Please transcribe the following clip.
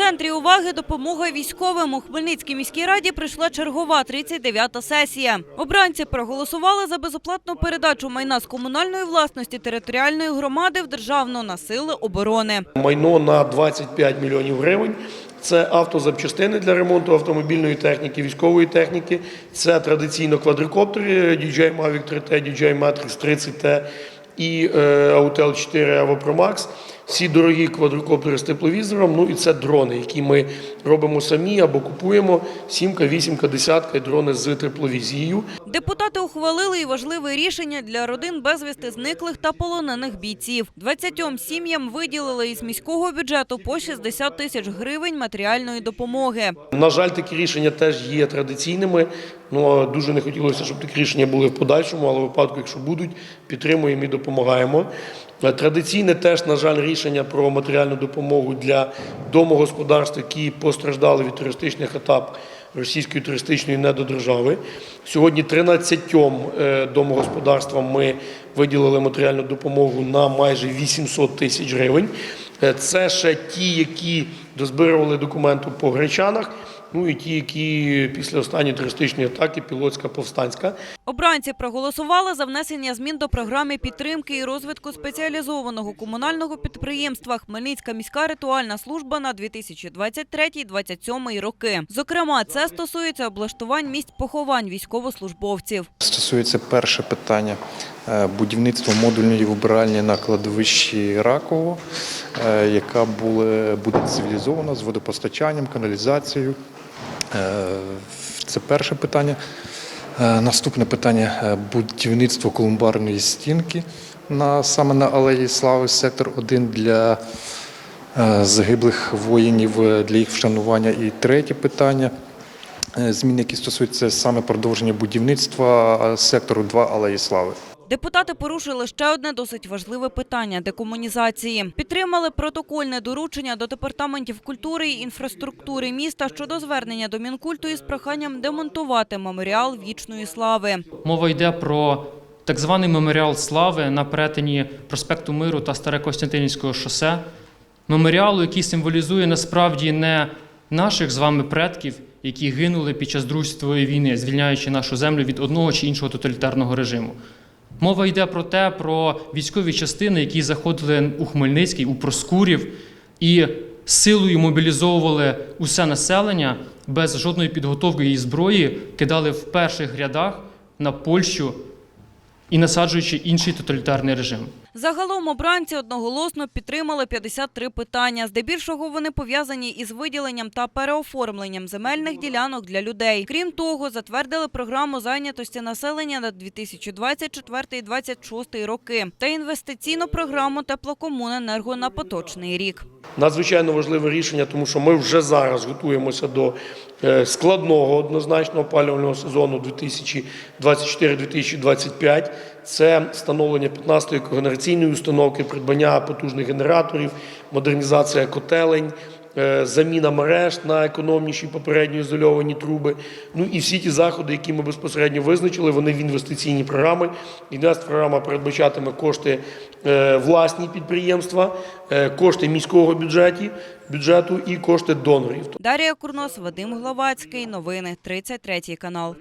центрі уваги допомога військовим. У Хмельницькій міській раді прийшла чергова 39-та сесія. Обранці проголосували за безоплатну передачу майна з комунальної власності територіальної громади в державну на сили оборони. майно на 25 мільйонів гривень. Це автозапчастини для ремонту автомобільної техніки, військової техніки. Це традиційно квадрокоптери DJI Mavic 3T, DJI Matrix 30T і е, Autel 4 Evo Max. Всі дорогі квадрокоптери з тепловізором. Ну і це дрони, які ми робимо самі або купуємо. Сімка, вісімка, десятка і дрони з тепловізією. Депутати ухвалили і важливе рішення для родин безвісти зниклих та полонених бійців. 20 сім'ям виділили із міського бюджету по 60 тисяч гривень матеріальної допомоги. На жаль, такі рішення теж є традиційними. Ну дуже не хотілося, щоб такі рішення були в подальшому, але в випадку, якщо будуть, підтримуємо і допомагаємо. Е, Традиційне теж, на жаль, рішення про матеріальну допомогу для домогосподарств, які постраждали від терористичних атак російської терористичної недодержави. Сьогодні 13 е, домогосподарствам ми виділили матеріальну допомогу на майже 800 тисяч гривень. Е, Це ще ті, які дозбирували документи по гречанах, ну і ті, які після останньої терористичної атаки, пілотська повстанська. Обранці проголосували за внесення змін до програми підтримки і розвитку спеціалізованого комунального підприємства Хмельницька міська ритуальна служба на 2023-2027 роки. Зокрема, це стосується облаштувань місць поховань військовослужбовців. Стосується перше питання е, будівництва модульної вбиральні на кладовищі Раково, е, яка була- буде цивілізована з водопостачанням, каналізацією. Е, Це перше питання. Е, Наступне питання е, будівництво колумбарної стінки на саме на алеї Слави, сектор 1 для загиблих воїнів для їх вшанування. І третє питання. Зміни, які стосуються саме продовження будівництва сектору 2 Алеї Слави. Депутати порушили ще одне досить важливе питання декомунізації. Підтримали протокольне доручення до департаментів культури і інфраструктури міста щодо звернення до Мінкульту із проханням демонтувати меморіал вічної слави. Мова йде про так званий меморіал слави на перетині проспекту Миру та Старокостянтинівського шосе. Меморіалу, який символізує насправді не наших з вами предків, які гинули під час Другої світової війни, звільняючи нашу землю від одного чи іншого тоталітарного режиму. Мова йде про те, про військові частини, які заходили у Хмельницький, у Проскурів і силою мобілізовували усе населення без жодної підготовки і зброї, кидали в перших рядах на Польщу і насаджуючи інший тоталітарний режим. Загалом обранці одноголосно підтримали 53 питання. Здебільшого вони пов'язані із виділенням та переоформленням земельних ділянок для людей. Крім того, затвердили програму зайнятості населення на 2024-2026 роки та інвестиційну програму теплокомуненерго на поточний рік. Надзвичайно важливе рішення, тому що ми вже зараз готуємося до е, складного однозначно опалювального сезону 2024-2025. Це встановлення 15-ї когенераційної установки, придбання потужних генераторів, модернізація котелень. Е, Заміна мереж на економніші попередньо ізольовані труби. Ну і всі ті заходи, які ми безпосередньо визначили, вони в інвестиційні програми. Інвестпрограма передбачатиме кошти е, власні підприємства, е, кошти міського бюджету, бюджету і кошти донорів. Дар'я Курнос, Вадим Гловацький. Новини 33 канал.